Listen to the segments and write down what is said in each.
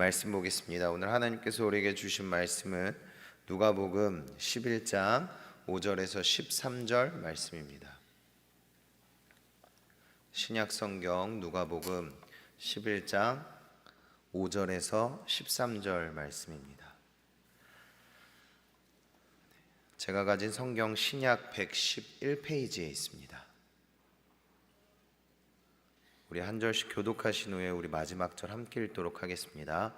말씀 보겠습니다. 오늘 하나님께서 우리에게 주신 말씀은 누가복음 11장 5절에서 13절 말씀입니다. 신약 성경 누가복음 11장 5절에서 13절 말씀입니다. 제가 가진 성경 신약 111페이지에 있습니다. 우리 한 절씩 교독하신 후에 우리 마지막 절 함께 읽도록 하겠습니다.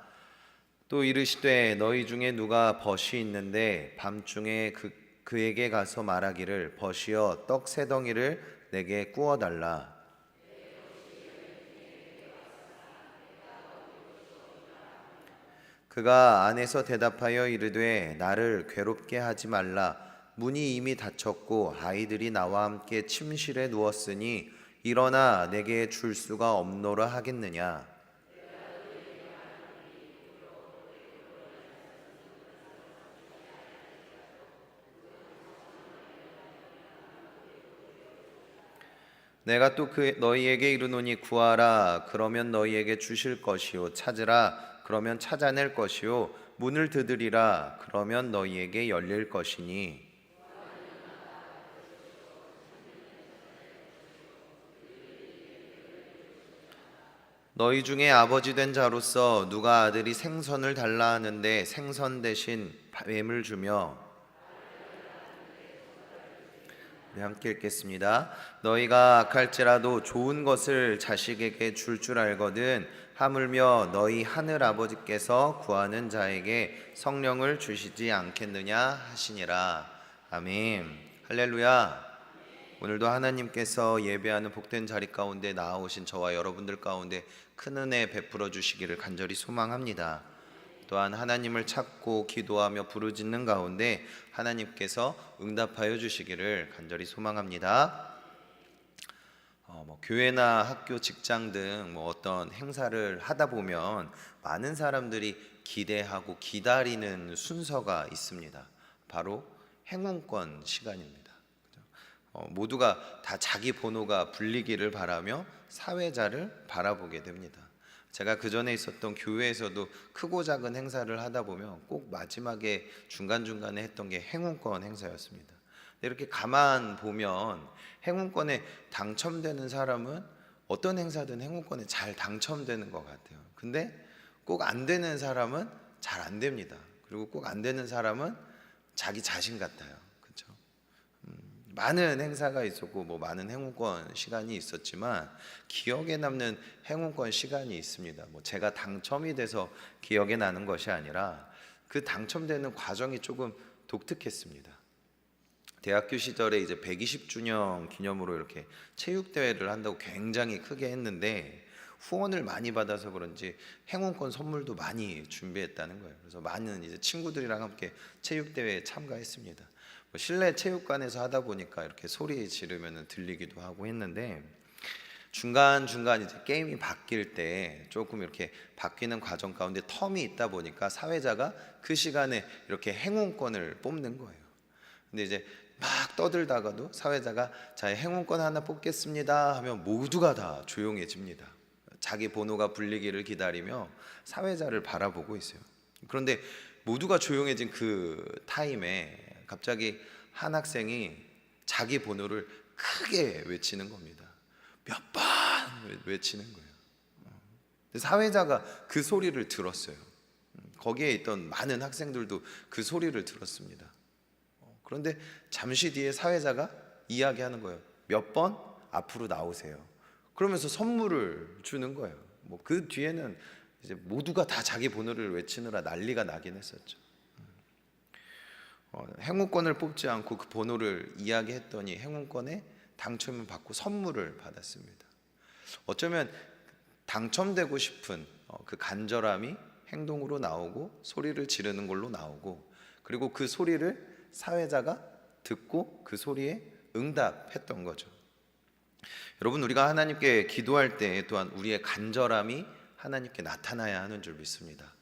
또 이르시되 너희 중에 누가 벗이 있는데 밤중에 그, 그에게 가서 말하기를 벗이여 떡 세 덩이를 내게 구워 달라. 그가 안에서 대답하여 이르되 나를 괴롭게 하지 말라 문이 이미 닫혔고 아이들이 나와 함께 침실에 누웠으니 일어나 내게 줄 수가 없노라 하겠느냐? 내가 또 그 너희에게 이르노니 구하라. 그러면 너희에게 주실 것이요. 찾으라. 그러면 찾아낼 것이요. 문을 두드리라. 그러면 너희에게 열릴 것이니 너희 중에 아버지 된 자로서 누가 아들이 생선을 달라 하는데 생선 대신 뱀을 주며 네, 함께 읽겠습니다. 너희가 악할지라도 좋은 것을 자식에게 줄줄 알거든 하물며 너희 하늘 아버지께서 구하는 자에게 성령을 주시지 않겠느냐 하시니라. 아멘. 할렐루야. 오늘도 하나님께서 예배하는 복된 자리 가운데 나아오신 저와 여러분들 가운데 큰 은혜 베풀어 주시기를 간절히 소망합니다. 또한 하나님을 찾고 기도하며 부르짖는 가운데 하나님께서 응답하여 주시기를 간절히 소망합니다. 어, 뭐 교회나 학교, 직장 등 뭐 어떤 행사를 하다 보면 많은 사람들이 기대하고 기다리는 순서가 있습니다. 바로 행운권 시간입니다. 어, 모두가 다 자기 번호가 불리기를 바라며 사회자를 바라보게 됩니다. 제가 그 전에 있었던 교회에서도 크고 작은 행사를 하다 보면 꼭 마지막에 중간 중간에 했던 게 행운권 행사였습니다. 이렇게 가만 보면 행운권에 당첨되는 사람은 어떤 행사든 행운권에 잘 당첨되는 것 같아요. 근데 꼭 안 되는 사람은 잘 안 됩니다. 그리고 꼭 안 되는 사람은 자기 자신 같아요. 많은 행사가 있었고 뭐 많은 행운권 시간이 있었지만 기억에 남는 행운권 시간이 있습니다. 뭐 제가 당첨이 돼서 기억에 나는 것이 아니라 그 당첨되는 과정이 조금 독특했습니다. 대학교 시절에 이제 120주년 기념으로 이렇게 체육 대회를 한다고 굉장히 크게 했는데 후원을 많이 받아서 그런지 행운권 선물도 많이 준비했다는 거예요. 그래서 많은 이제 친구들이랑 함께 체육 대회에 참가했습니다. 뭐 실내 체육관에서 하다 보니까 이렇게 소리 지르면 들리기도 하고 했는데 중간 중간 이제 게임이 바뀔 때 조금 이렇게 바뀌는 과정 가운데 텀이 있다 보니까 사회자가 그 시간에 이렇게 행운권을 뽑는 거예요. 근데 이제 막 떠들다가도 사회자가 자 행운권 하나 뽑겠습니다 하면 모두가 다 조용해집니다. 자기 번호가 불리기를 기다리며 사회자를 바라보고 있어요. 그런데 모두가 조용해진 그 타임에 갑자기 한 학생이 자기 번호를 크게 외치는 겁니다. 몇 번 외치는 거예요. 사회자가 그 소리를 들었어요. 거기에 있던 많은 학생들도 그 소리를 들었습니다. 그런데 잠시 뒤에 사회자가 이야기하는 거예요. 몇 번 앞으로 나오세요. 그러면서 선물을 주는 거예요. 뭐 그 뒤에는 이제 모두가 다 자기 번호를 외치느라 난리가 나긴 했었죠. 어, 행운권을 뽑지 않고 그 번호를 이야기했더니 행운권에 당첨을 받고 선물을 받았습니다. 어쩌면 당첨되고 싶은 어, 그 간절함이 행동으로 나오고 소리를 지르는 걸로 나오고 그리고 그 소리를 사회자가 듣고 그 소리에 응답했던 거죠. 여러분 우리가 하나님께 기도할 때 또한 우리의 간절함이 하나님께 나타나야 하는 줄 믿습니다.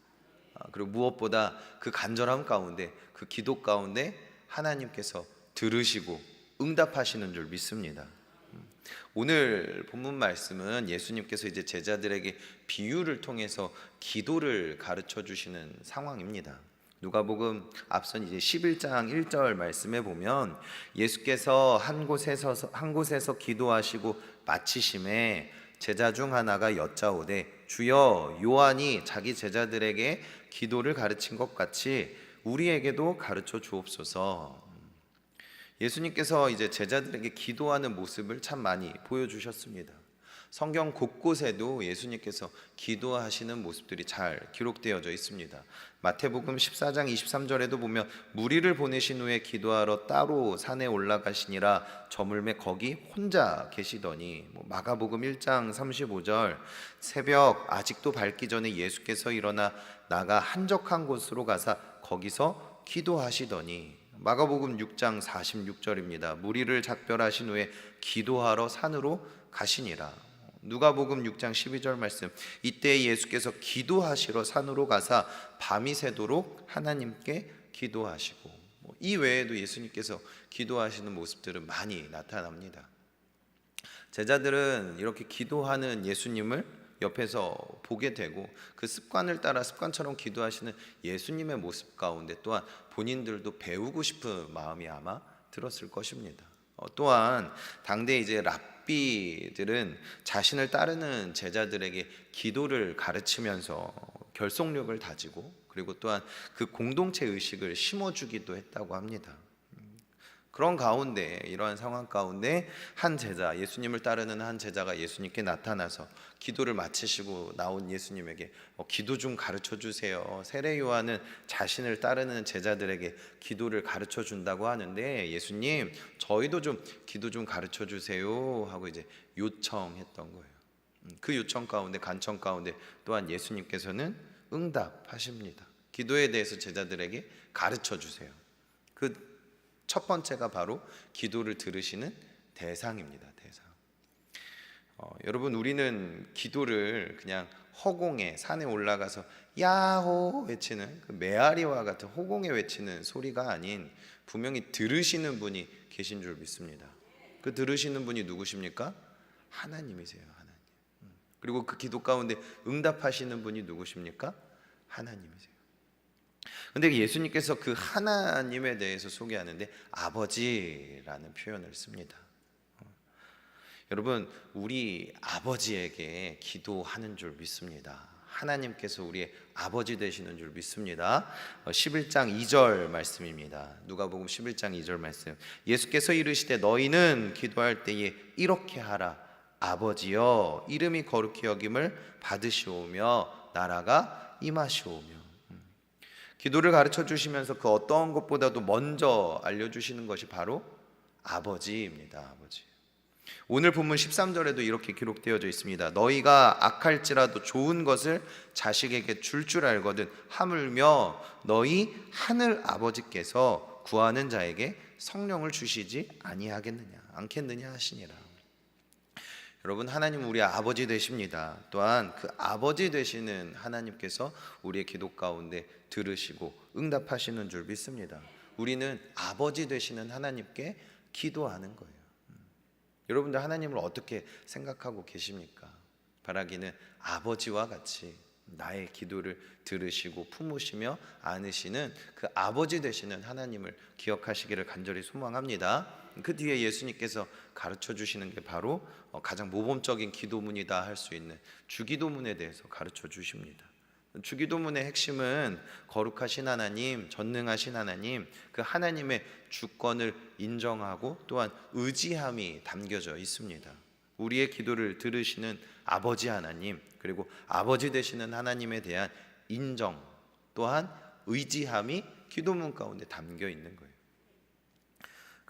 아, 그리고 무엇보다 그 간절함 가운데 그 기도 가운데 하나님께서 들으시고 응답하시는 줄 믿습니다. 음, 오늘 본문 말씀은 예수님께서 이제 제자들에게 비유를 통해서 기도를 가르쳐 주시는 상황입니다. 누가복음 앞선 이제 11장 1절 말씀에 보면 예수께서 한 곳에서 한 곳에서 기도하시고 마치심에 제자 중 하나가 여짜오되 주여 요한이 자기 제자들에게 기도를 가르친 것 같이 우리에게도 가르쳐 주옵소서. 예수님께서 이제 제자들에게 기도하는 모습을 참 많이 보여주셨습니다. 성경 곳곳에도 예수님께서 기도하시는 모습들이 잘 기록되어져 있습니다. 마태복음 14장 23절에도 보면 무리를 보내신 후에 기도하러 따로 산에 올라가시니라 저물매 거기 혼자 계시더니 뭐 마가복음 1장 35절 새벽 아직도 밝기 전에 예수께서 일어나 나가 한적한 곳으로 가사 거기서 기도하시더니 마가복음 6장 46절입니다. 무리를 작별하신 후에 기도하러 산으로 가시니라. 누가복음 6장 12절 말씀. 이때 예수께서 기도하시러 산으로 가사 밤이 새도록 하나님께 기도하시고 뭐이 외에도 예수님께서 기도하시는 모습들은 많이 나타납니다. 제자들은 이렇게 기도하는 예수님을 옆에서 보게 되고 그 습관을 따라 습관처럼 기도하시는 예수님의 모습 가운데 또한 본인들도 배우고 싶은 마음이 아마 들었을 것입니다. 어, 또한 당대 이제 랍비들은 자신을 따르는 제자들에게 기도를 가르치면서 결속력을 다지고 그리고 또한 그 공동체 의식을 심어주기도 했다고 합니다. 그런 가운데 이러한 상황 가운데 한 제자 예수님을 따르는 한 제자가 예수님께 나타나서 기도를 마치시고 나온 예수님에게 어, 기도 좀 가르쳐 주세요. 세례 요한은 자신을 따르는 제자들에게 기도를 가르쳐 준다고 하는데 예수님 저희도 좀 기도 좀 가르쳐 주세요 하고 이제 요청했던 거예요. 음, 그 요청 가운데 간청 가운데 또한 예수님께서는 응답하십니다. 기도에 대해서 제자들에게 가르쳐 주세요. 그 첫 번째가 바로 기도를 들으시는 대상입니다. 대상. 어, 여러분 우리는 기도를 그냥 허공에 산에 올라가서 야호 외치는 그 메아리와 같은 허공에 외치는 소리가 아닌 분명히 들으시는 분이 계신 줄 믿습니다. 그 들으시는 분이 누구십니까? 하나님이세요. 하나님. 음. 그리고 그 기도 가운데 응답하시는 분이 누구십니까? 하나님이세요. 근데 예수님께서 그 하나님에 대해서 소개하는데 아버지라는 표현을 씁니다. 어. 여러분, 우리 아버지에게 기도하는 줄 믿습니다. 하나님께서 우리의 아버지 되시는 줄 믿습니다. 어, 11장 2절 말씀입니다. 누가복음 11장 2절 말씀. 예수께서 이르시되 너희는 기도할 때에 이렇게 하라. 아버지여 이름이 거룩히 여김을 받으시오며 나라가 임하시오며 기도를 가르쳐 주시면서 그 어떠한 것보다도 먼저 알려주시는 것이 바로 아버지입니다. 아버지. 오늘 본문 13절에도 이렇게 기록되어져 있습니다. 너희가 악할지라도 좋은 것을 자식에게 줄줄 알거든 하물며 너희 하늘 아버지께서 구하는 자에게 성령을 주시지 아니하겠느냐 않겠느냐 하시니라. 여러분 하나님 우리 아버지 되십니다. 또한 그 아버지 되시는 하나님께서 우리의 기도 가운데 들으시고 응답하시는 줄 믿습니다. 우리는 아버지 되시는 하나님께 기도하는 거예요. 음. 여러분들 하나님을 어떻게 생각하고 계십니까? 바라기는 아버지와 같이 나의 기도를 들으시고 품으시며 안으시는 그 아버지 되시는 하나님을 기억하시기를 간절히 소망합니다. 그 뒤에 예수님께서 가르쳐 주시는 게 바로 어, 가장 모범적인 기도문이다 할 수 있는 주기도문에 대해서 가르쳐 주십니다. 주기도문의 핵심은 거룩하신 하나님, 전능하신 하나님, 그 하나님의 주권을 인정하고 또한 의지함이 담겨져 있습니다. 우리의 기도를 들으시는 아버지 하나님, 그리고 아버지 되시는 하나님에 대한 인정 또한 의지함이 기도문 가운데 담겨 있는 거예요.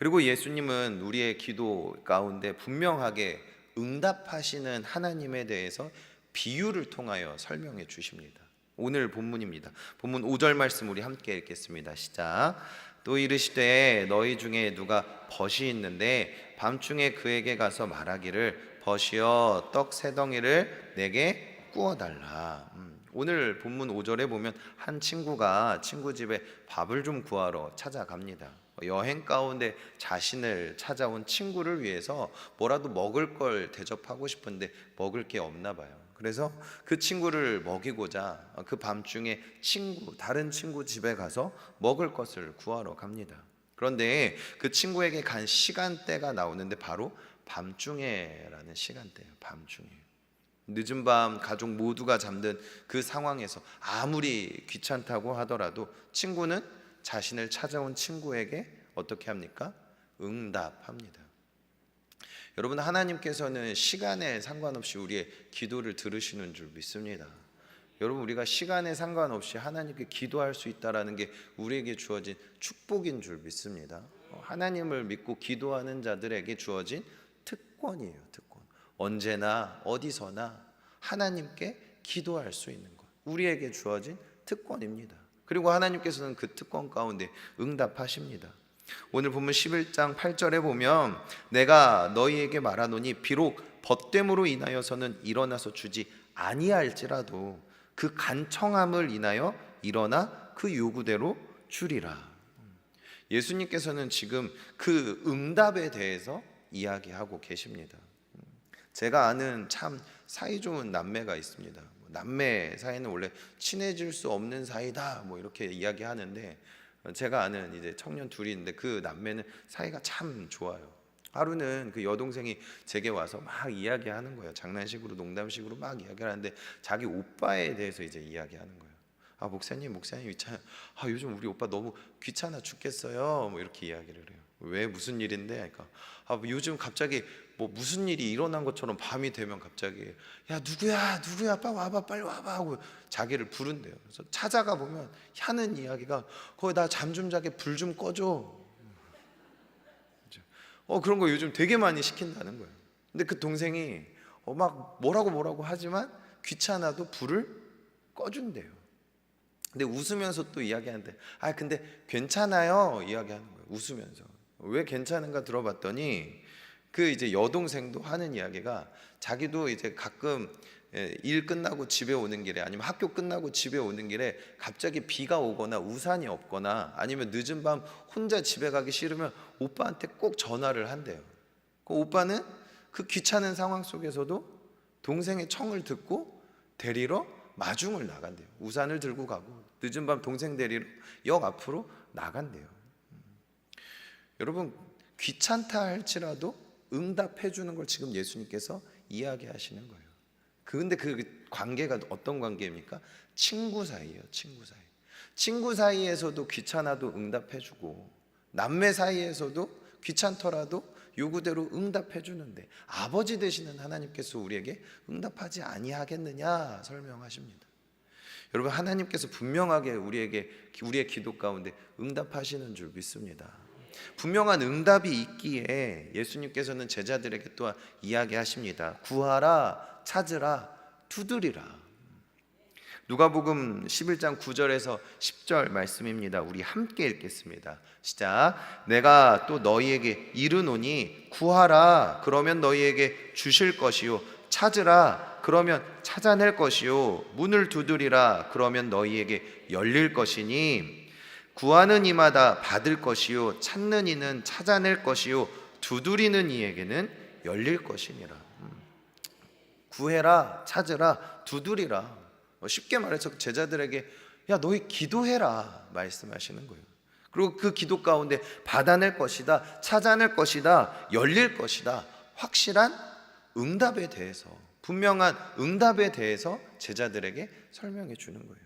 그리고 예수님은 우리의 기도 가운데 분명하게 응답하시는 하나님에 대해서 비유를 통하여 설명해 주십니다. 오늘 본문입니다. 본문 5절 말씀 우리 함께 읽겠습니다. 시작. 또 이르시되 너희 중에 누가 벗이 있는데 밤중에 그에게 가서 말하기를 벗이여 떡 세 덩이를 내게 구워 달라. 음, 오늘 본문 5절에 보면 한 친구가 친구 집에 밥을 좀 구하러 찾아갑니다. 여행 가운데 자신을 찾아온 친구를 위해서 뭐라도 먹을 걸 대접하고 싶은데 먹을 게 없나 봐요. 그래서 그 친구를 먹이고자 그 밤중에 친구 다른 친구 집에 가서 먹을 것을 구하러 갑니다. 그런데 그 친구에게 간 시간대가 나오는데 바로 밤중에라는 시간대예요. 밤중에. 늦은 밤 가족 모두가 잠든 그 상황에서 아무리 귀찮다고 하더라도 친구는 자신을 찾아온 친구에게 어떻게 합니까? 응답합니다. 여러분 하나님께서는 시간에 상관없이 우리의 기도를 들으시는 줄 믿습니다. 여러분 우리가 시간에 상관없이 하나님께 기도할 수 있다라는 게 우리에게 주어진 축복인 줄 믿습니다. 어, 하나님을 믿고 기도하는 자들에게 주어진 특권이에요, 특권. 언제나 어디서나 하나님께 기도할 수 있는 것. 우리에게 주어진 특권입니다. 그리고 하나님께서는 그 특권 가운데 응답하십니다. 오늘 보면 11장 8절에 보면 내가 너희에게 말하노니 비록 벗됨으로 인하여서는 일어나서 주지 아니할지라도 그 간청함을 인하여 일어나 그 요구대로 주리라. 예수님께서는 지금 그 응답에 대해서 이야기하고 계십니다. 제가 아는 참 사이 좋은 남매가 있습니다. 뭐 남매 사이는 원래 친해질 수 없는 사이다 뭐 이렇게 이야기하는데 제가 아는 이제 청년 둘이 있는데 그 남매는 사이가 참 좋아요. 하루는 그 여동생이 제게 와서 막 이야기하는 거예요. 장난식으로 농담식으로 막 이야기를 하는데 자기 오빠에 대해서 이제 이야기하는 거예요. 아 목사님 목사님 있잖아. 아 요즘 우리 오빠 너무 귀찮아 죽겠어요. 뭐 이렇게 이야기를 해요. 왜 무슨 일인데? 그러니까 아 요즘 갑자기 뭐 무슨 일이 일어난 것처럼 밤이 되면 갑자기 야 누구야 누구야 빨리 와봐 빨리 와봐 하고 자기를 부른대요. 그래서 찾아가 보면 하는 이야기가 거기 나 잠 좀 자게 불 좀 꺼줘. 어 그런 거 요즘 되게 많이 시킨다는 거예요. 근데 그 동생이 어, 막 뭐라고 뭐라고 하지만 귀찮아도 불을 꺼준대요. 근데 웃으면서 또 이야기하는데 아 근데 괜찮아요 이야기하는 거예요. 웃으면서 왜 괜찮은가 들어봤더니 그 이제 여동생도 하는 이야기가 자기도 이제 가끔 예, 일 끝나고 집에 오는 길에 아니면 학교 끝나고 집에 오는 길에 갑자기 비가 오거나 우산이 없거나 아니면 늦은 밤 혼자 집에 가기 싫으면 오빠한테 꼭 전화를 한대요. 그 오빠는 그 귀찮은 상황 속에서도 동생의 청을 듣고 데리러 마중을 나간대요. 우산을 들고 가고 늦은 밤 동생 데리러 역 앞으로 나간대요. 음. 여러분 귀찮다 할지라도 응답해 주는 걸 지금 예수님께서 이야기하시는 거예요. 근데 그 관계가 어떤 관계입니까? 친구 사이예요, 친구 사이. 친구 사이에서도 귀찮아도 응답해 주고 남매 사이에서도 귀찮더라도 요구대로 응답해 주는데 아버지 되시는 하나님께서 우리에게 응답하지 아니하겠느냐 설명하십니다. 여러분 하나님께서 분명하게 우리에게 우리의 기도 가운데 응답하시는 줄 믿습니다. 분명한 응답이 있기에 예수님께서는 제자들에게 또한 이야기하십니다. 구하라, 찾으라, 두드리라. 누가복음 11장 9절에서 10절 말씀입니다. 우리 함께 읽겠습니다. 시작. 내가 또 너희에게 이르노니 구하라 그러면 너희에게 주실 것이요 찾으라 그러면 찾아낼 것이요 문을 두드리라 그러면 너희에게 열릴 것이니 구하는 이마다 받을 것이요 찾는 이는 찾아낼 것이요 두드리는 이에게는 열릴 것이니라. 음. 구해라 찾으라 두드리라. 뭐 쉽게 말해서 제자들에게 야 너희 기도해라 말씀하시는 거예요. 그리고 그 기도 가운데 받아낼 것이다, 찾아낼 것이다, 열릴 것이다. 확실한 응답에 대해서 분명한 응답에 대해서 제자들에게 설명해 주는 거예요.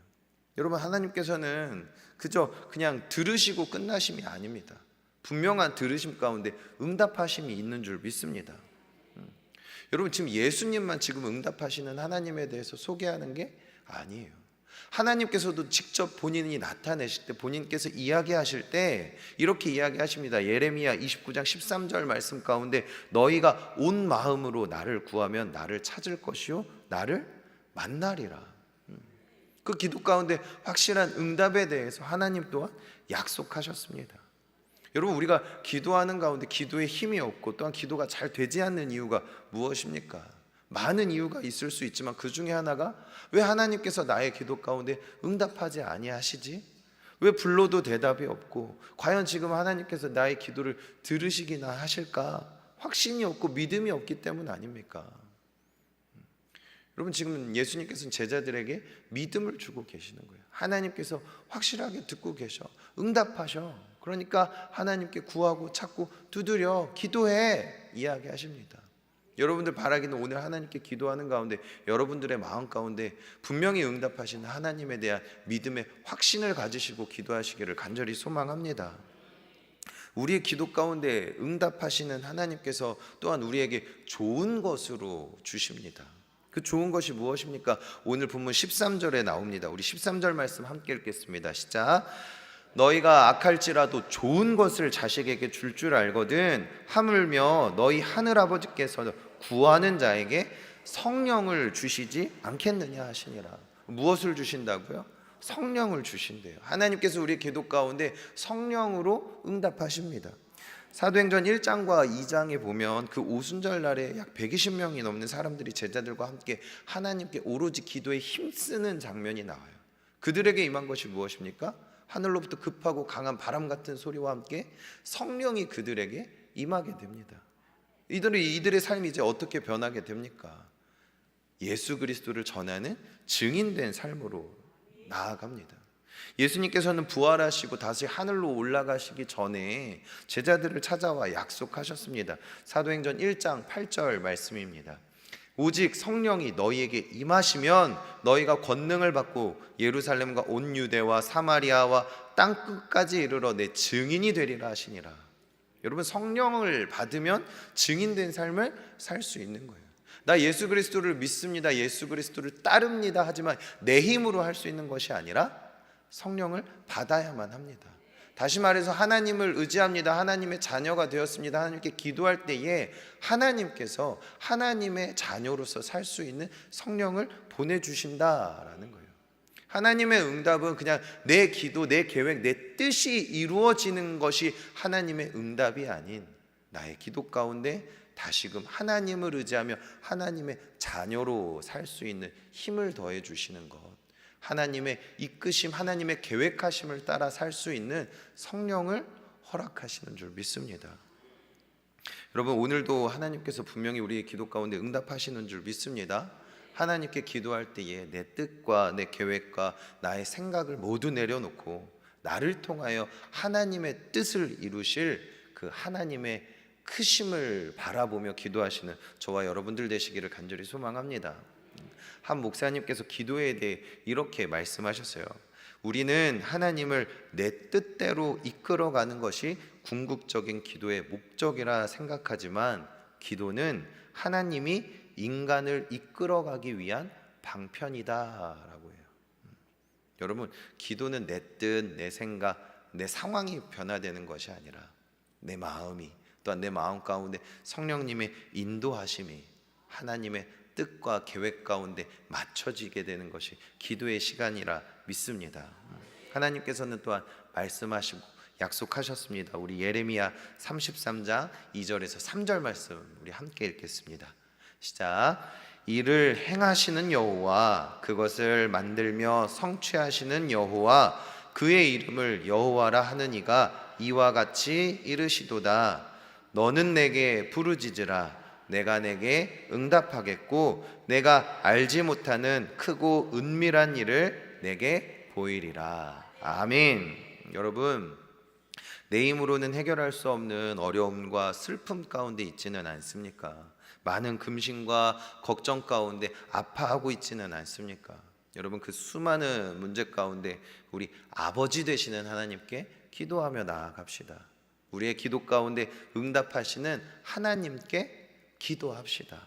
여러분 하나님께서는 그저 그냥 들으시고 끝나심이 아닙니다. 분명한 들으심 가운데 응답하심이 있는 줄 믿습니다. 음. 여러분 지금 예수님만 지금 응답하시는 하나님에 대해서 소개하는 게 아니에요. 하나님께서도 직접 본인이 나타내실 때 본인께서 이야기하실 때 이렇게 이야기하십니다. 예레미야 29장 13절 말씀 가운데 너희가 온 마음으로 나를 구하면 나를 찾을 것이요 나를 만나리라. 그 기도 가운데 확실한 응답에 대해서 하나님 또한 약속하셨습니다. 여러분 우리가 기도하는 가운데 기도에 힘이 없고 또한 기도가 잘 되지 않는 이유가 무엇입니까? 많은 이유가 있을 수 있지만 그 중에 하나가 왜 하나님께서 나의 기도 가운데 응답하지 아니하시지? 왜 불러도 대답이 없고 과연 지금 하나님께서 나의 기도를 들으시기나 하실까? 확신이 없고 믿음이 없기 때문 아닙니까? 여러분 지금 예수님께서는 제자들에게 믿음을 주고 계시는 거예요. 하나님께서 확실하게 듣고 계셔. 응답하셔. 그러니까 하나님께 구하고 찾고 두드려 기도해 이야기하십니다. 여러분들 바라기는 오늘 하나님께 기도하는 가운데 여러분들의 마음 가운데 분명히 응답하시는 하나님에 대한 믿음의 확신을 가지시고 기도하시기를 간절히 소망합니다. 우리의 기도 가운데 응답하시는 하나님께서 또한 우리에게 좋은 것으로 주십니다. 그 좋은 것이 무엇입니까? 오늘 본문 13절에 나옵니다. 우리 13절 말씀 함께 읽겠습니다. 시작. 너희가 악할지라도 좋은 것을 자식에게 줄줄 알거든 하물며 너희 하늘 아버지께서 구하는 자에게 성령을 주시지 않겠느냐 하시니라. 무엇을 주신다고요? 성령을 주신대요. 하나님께서 우리 기도 가운데 성령으로 응답하십니다. 사도행전 1장과 2장에 보면 그 오순절 날에 약 120명이 넘는 사람들이 제자들과 함께 하나님께 오로지 기도에 힘쓰는 장면이 나와요. 그들에게 임한 것이 무엇입니까? 하늘로부터 급하고 강한 바람 같은 소리와 함께 성령이 그들에게 임하게 됩니다. 이들의 이들의 삶이 이제 어떻게 변하게 됩니까? 예수 그리스도를 전하는 증인된 삶으로 나아갑니다. 예수님께서는 부활하시고 다시 하늘로 올라가시기 전에 제자들을 찾아와 약속하셨습니다. 사도행전 1장 8절 말씀입니다. 오직 성령이 너희에게 임하시면 너희가 권능을 받고 예루살렘과 온 유대와 사마리아와 땅 끝까지 이르러 내 증인이 되리라 하시니라. 여러분 성령을 받으면 증인된 삶을 살 수 있는 거예요. 나 예수 그리스도를 믿습니다. 예수 그리스도를 따릅니다. 하지만 내 힘으로 할 수 있는 것이 아니라 성령을 받아야만 합니다. 다시 말해서 하나님을 의지합니다. 하나님의 자녀가 되었습니다. 하나님께 기도할 때에 하나님께서 하나님의 자녀로서 살 수 있는 성령을 보내주신다라는 거예요. 하나님의 응답은 그냥 내 기도, 내 계획, 내 뜻이 이루어지는 것이 하나님의 응답이 아닌 나의 기도 가운데 다시금 하나님을 의지하며 하나님의 자녀로 살 수 있는 힘을 더해 주시는 것. 하나님의 이끄심, 하나님의 계획하심을 따라 살 수 있는 성령을 허락하시는 줄 믿습니다. 여러분 오늘도 하나님께서 분명히 우리의 기도 가운데 응답하시는 줄 믿습니다. 하나님께 기도할 때에 내 뜻과 내 계획과 나의 생각을 모두 내려놓고 나를 통하여 하나님의 뜻을 이루실 그 하나님의 크심을 바라보며 기도하시는 저와 여러분들 되시기를 간절히 소망합니다. 한 목사님께서 기도에 대해 이렇게 말씀하셨어요. 우리는 하나님을 내 뜻대로 이끌어가는 것이 궁극적인 기도의 목적이라 생각하지만 기도는 하나님이 인간을 이끌어가기 위한 방편이다라고 해요. 음. 여러분, 기도는 내 뜻, 내 생각, 내 상황이 변화되는 것이 아니라 내 마음이 또한 내 마음 가운데 성령님의 인도하심이 하나님의 뜻과 계획 가운데 맞춰지게 되는 것이 기도의 시간이라 믿습니다. 하나님께서는 또한 말씀하시고 약속하셨습니다. 우리 예레미야 33장 2절에서 3절 말씀 우리 함께 읽겠습니다. 시작. 이를 행하시는 여호와 그것을 만들며 성취하시는 여호와 그의 이름을 여호와라 하는 이가 이와 같이 이르시도다. 너는 내게 부르짖으라. 내가 내게 응답하겠고 내가 알지 못하는 크고 은밀한 일을 내게 보이리라. 아멘. 여러분 내 힘으로는 해결할 수 없는 어려움과 슬픔 가운데 있지는 않습니까? 많은 금신과 걱정 가운데 아파하고 있지는 않습니까? 여러분 그 수많은 문제 가운데 우리 아버지 되시는 하나님께 기도하며 나아갑시다. 우리의 기도 가운데 응답하시는 하나님께 기도합시다.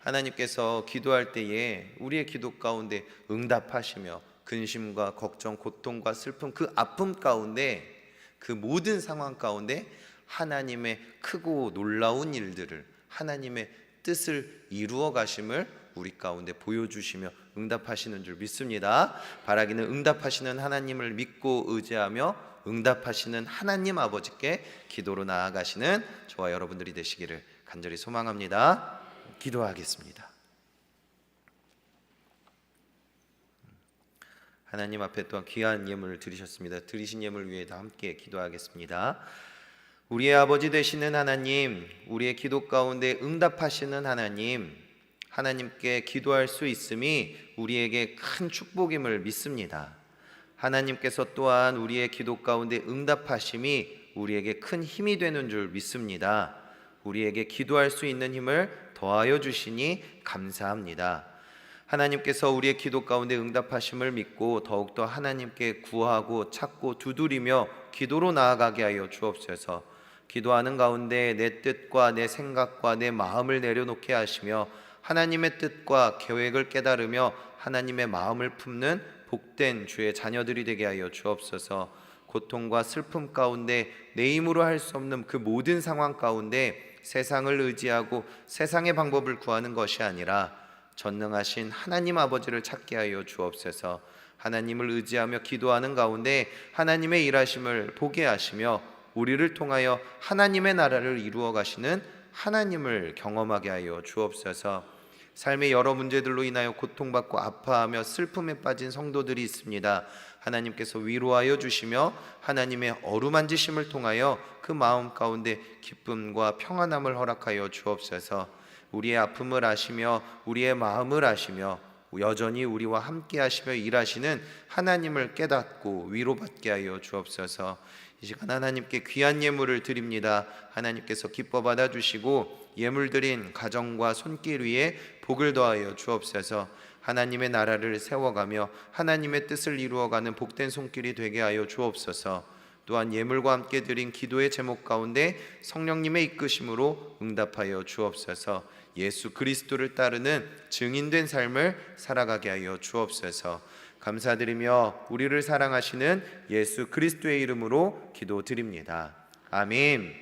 하나님께서 기도할 때에 우리의 기도 가운데 응답하시며 근심과 걱정, 고통과 슬픔 그 아픔 가운데 그 모든 상황 가운데 하나님의 크고 놀라운 일들을 하나님의 뜻을 이루어 가심을 우리 가운데 보여주시며 응답하시는 줄 믿습니다. 바라기는 응답하시는 하나님을 믿고 의지하며 응답하시는 하나님 아버지께 기도로 나아가시는 저와 여러분들이 되시기를 간절히 소망합니다. 기도하겠습니다. 하나님 앞에 또한 귀한 예물을 드리셨습니다. 드리신 예물 위에 다 함께 기도하겠습니다. 우리의 아버지 되시는 하나님, 우리의 기도 가운데 응답하시는 하나님, 하나님께 기도할 수 있음이 우리에게 큰 축복임을 믿습니다. 하나님께서 또한 우리의 기도 가운데 응답하심이 우리에게 큰 힘이 되는 줄 믿습니다. 우리에게 기도할 수 있는 힘을 더하여 주시니 감사합니다. 하나님께서 우리의 기도 가운데 응답하심을 믿고 더욱더 하나님께 구하고 찾고 두드리며 기도로 나아가게 하여 주옵소서. 기도하는 가운데 내 뜻과 내 생각과 내 마음을 내려놓게 하시며 하나님의 뜻과 계획을 깨달으며 하나님의 마음을 품는 복된 주의 자녀들이 되게 하여 주옵소서. 고통과 슬픔 가운데 내 힘으로 할 수 없는 그 모든 상황 가운데 세상을 의지하고 세상의 방법을 구하는 것이 아니라 전능하신 하나님 아버지를 찾게 하여 주옵소서. 하나님을 의지하며 기도하는 가운데 하나님의 일하심을 보게 하시며 우리를 통하여 하나님의 나라를 이루어 가시는 하나님을 경험하게 하여 주옵소서. 삶의 여러 문제들로 인하여 고통받고 아파하며 슬픔에 빠진 성도들이 있습니다. 하나님께서 위로하여 주시며 하나님의 어루만지심을 통하여 그 마음 가운데 기쁨과 평안함을 허락하여 주옵소서. 우리의 아픔을 아시며 우리의 마음을 아시며 여전히 우리와 함께 하시며 일하시는 하나님을 깨닫고 위로받게 하여 주옵소서. 이 시간 하나님께 귀한 예물을 드립니다. 하나님께서 기뻐 받아 주시고 예물 드린 가정과 손길 위에 복을 더하여 주옵소서. 하나님의 나라를 세워가며 하나님의 뜻을 이루어가는 복된 손길이 되게 하여 주옵소서. 또한 예물과 함께 드린 기도의 제목 가운데 성령님의 이끄심으로 응답하여 주옵소서. 예수 그리스도를 따르는 증인된 삶을 살아가게 하여 주옵소서. 감사드리며 우리를 사랑하시는 예수 그리스도의 이름으로 기도드립니다. 아멘.